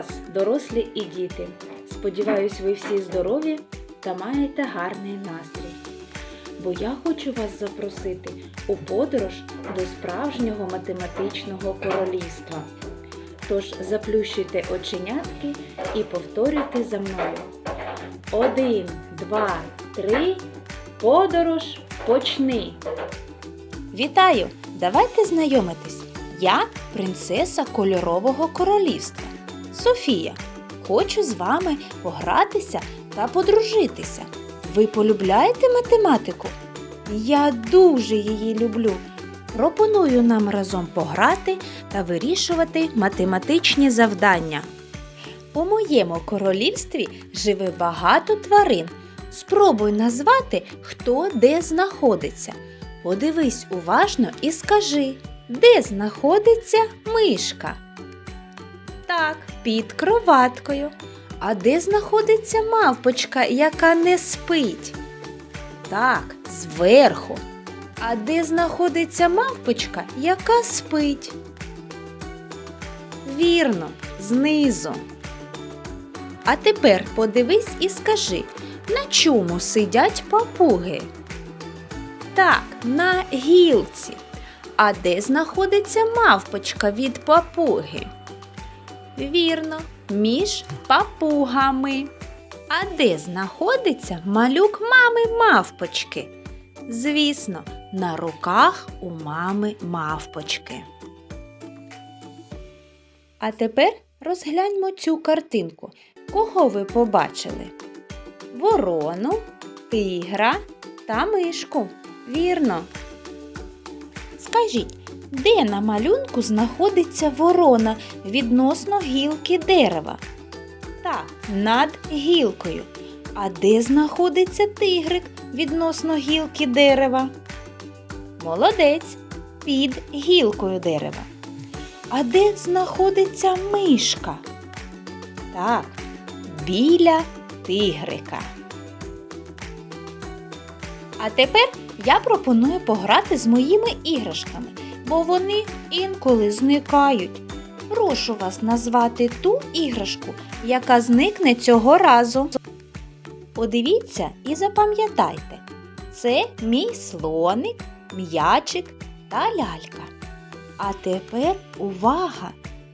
вас, дорослі і діти! Сподіваюсь, ви всі здорові та маєте гарний настрій. Бо я хочу вас запросити у подорож до справжнього математичного королівства. Тож заплющуйте оченятки і повторюйте за мною. Один, два, три. Подорож почни. Вітаю! Давайте знайомитись. Я принцеса кольорового королівства. Софія. Хочу з вами погратися та подружитися. Ви полюбляєте математику? Я дуже її люблю. Пропоную нам разом пограти та вирішувати математичні завдання. У моєму королівстві живе багато тварин. Спробуй назвати, хто де знаходиться. Подивись уважно і скажи, де знаходиться мишка? Так, під кроваткою. А де знаходиться мавпочка, яка не спить? Так, зверху. А де знаходиться мавпочка, яка спить? Вірно, знизу. А тепер подивись і скажи, на чому сидять папуги? Так, на гілці. А де знаходиться мавпочка від папуги? Вірно, між папугами. А де знаходиться малюк мами мавпочки? Звісно, на руках у мами мавпочки. А тепер розгляньмо цю картинку. Кого ви побачили? Ворону, тигра та мишку. Вірно. Скажіть, де на малюнку знаходиться ворона відносно гілки дерева? Так, над гілкою. А де знаходиться тигрик відносно гілки дерева? Молодець під гілкою дерева. А де знаходиться мишка? Так, біля тигрика. А тепер я пропоную пограти з моїми іграшками, бо вони інколи зникають. Прошу вас назвати ту іграшку, яка зникне цього разу. Подивіться і запам'ятайте, це мій слоник, м'ячик та лялька. А тепер увага!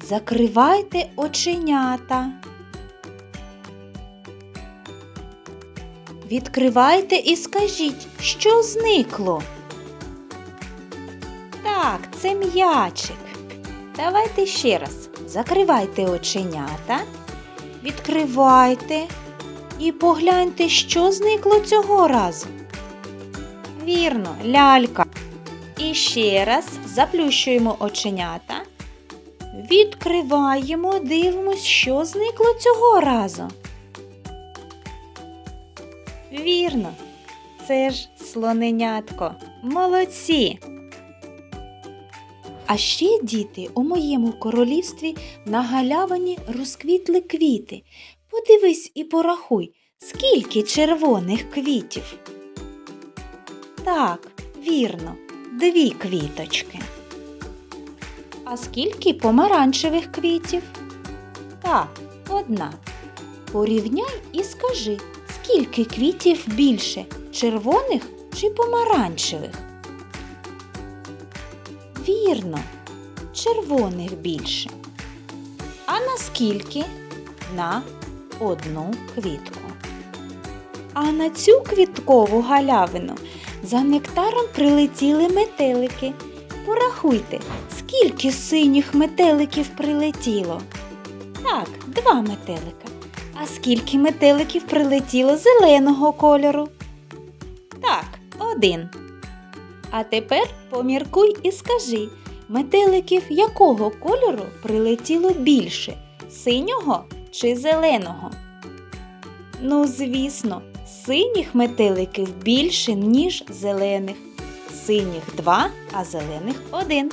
Закривайте оченята. Відкривайте і скажіть, що зникло. Це м'ячик. Давайте ще раз. Закривайте оченята, відкривайте і погляньте, що зникло цього разу. Вірно, лялька. І ще раз заплющуємо оченята. Відкриваємо, дивимось, що зникло цього разу. Вірно, це ж слоненятко. Молодці. А ще, діти, у моєму королівстві на галявині розквітли квіти. Подивись і порахуй, скільки червоних квітів. Так, вірно, дві квіточки. А скільки помаранчевих квітів? Так, одна. Порівняй і скажи, скільки квітів більше червоних чи помаранчевих? Вірно, червоних більше. А наскільки? На одну квітку. А на цю квіткову галявину за нектаром прилетіли метелики. Порахуйте, скільки синіх метеликів прилетіло. Так, два метелика. А скільки метеликів прилетіло зеленого кольору? Так, один. А тепер поміркуй і скажи, метеликів якого кольору прилетіло більше синього чи зеленого? Ну, звісно, синіх метеликів більше, ніж зелених. Синіх два, а зелених один.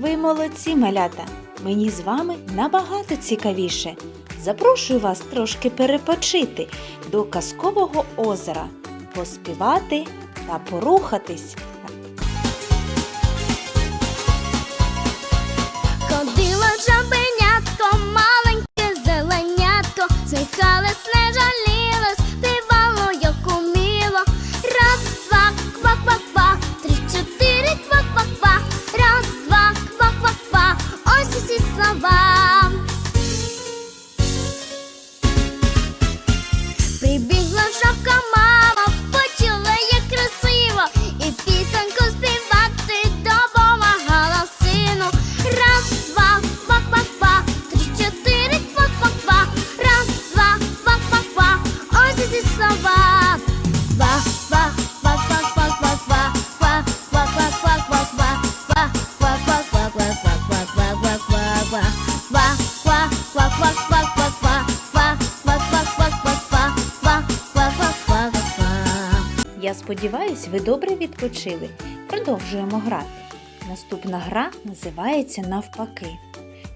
Ви молодці, малята! Мені з вами набагато цікавіше. Запрошую вас трошки перепочити до казкового озера, поспівати та порухатись. colors. Сподіваюсь, ви добре відпочили. Продовжуємо грати. Наступна гра називається навпаки.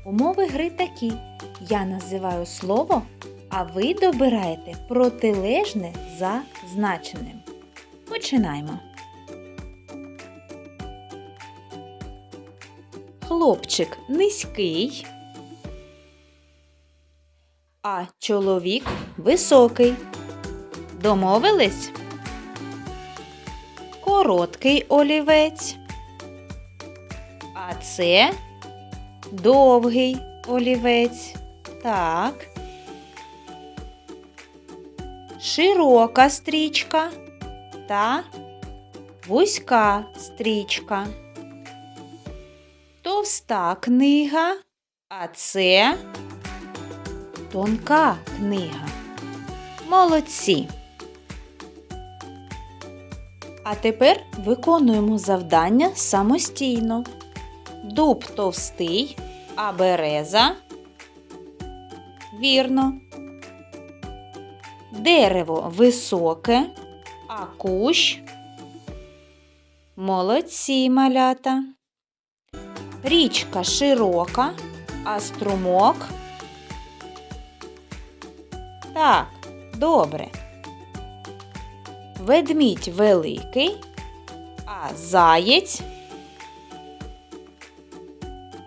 Умови гри такі: я називаю слово, а ви добираєте протилежне за значеним. Починаємо. Хлопчик низький, а чоловік високий. Домовились? Короткий олівець. А це довгий олівець. Так. Широка стрічка та вузька стрічка. Товста книга, а це тонка книга. Молодці. А тепер виконуємо завдання самостійно. Дуб товстий, а береза. Вірно. Дерево високе, а кущ. Молодці малята. Річка широка, а струмок. Так, добре. Ведмідь великий, а заєць.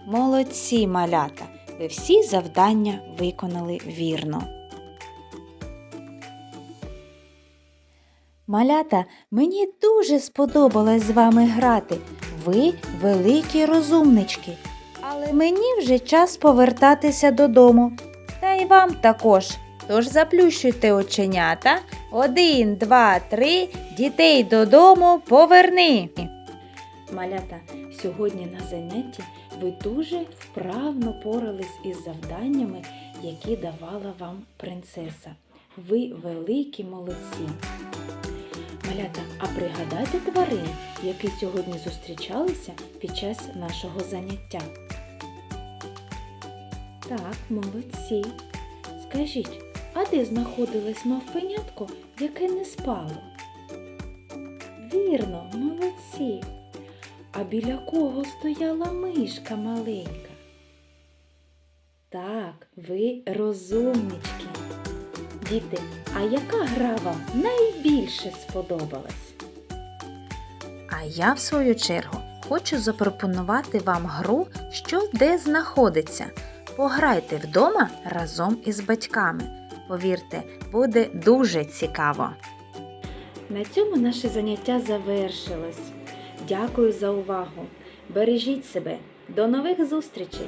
Молодці малята. Ви всі завдання виконали вірно. Малята, мені дуже сподобалось з вами грати. Ви великі розумнички. Але мені вже час повертатися додому. Та й вам також. Тож заплющуйте оченята. Один, два, три. Дітей додому поверни. Малята, сьогодні на занятті ви дуже вправно порались із завданнями, які давала вам принцеса. Ви великі молодці. Малята, а пригадайте тварин, які сьогодні зустрічалися під час нашого заняття. Так, молодці. Скажіть, а де знаходилось мавпенятко, яке не спало? Вірно, молодці. А біля кого стояла мишка маленька? Так, ви розумнички. Діти, а яка гра вам найбільше сподобалась? А я, в свою чергу, хочу запропонувати вам гру, що де знаходиться. Пограйте вдома разом із батьками. Повірте, буде дуже цікаво. На цьому наше заняття завершилось. Дякую за увагу. Бережіть себе. До нових зустрічей!